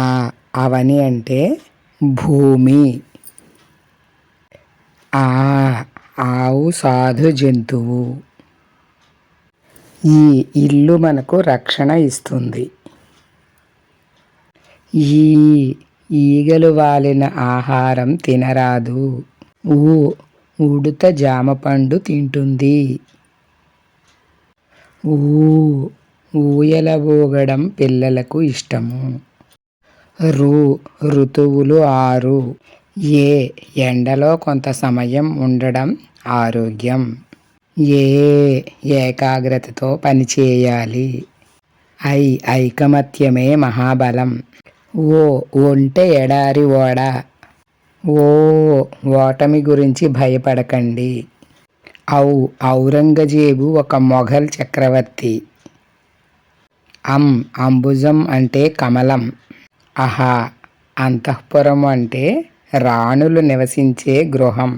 ఆ అవని అంటే భూమి. ఆ ఆవు సాధు జంతువు. ఈ ఇల్లు మనకు రక్షణ ఇస్తుంది. ఈ ఈగలు వాలిన ఆహారం తినరాదు. ఊ ఉడుత జామ పండు తింటుంది. ఊ ఊయల ఊగడం పిల్లలకు ఇష్టము. రు ఋతువులు ఆరు. ఏ ఎండలో కొంత సమయం ఉండడం ఆరోగ్యం. ఏ ఏకాగ్రతతో పనిచేయాలి ఐ ఐకమత్యమే మహాబలం. ఓ ఒంటె ఎడారి ఓడ. ఓ ఓటమి గురించి భయపడకండి. ఔ ఔరంగజేబు ఒక మొఘల్ చక్రవర్తి. అం అంబుజం అంటే కమలం. అహా అంతఃపురం అంటే రాణులు నివసించే గృహం.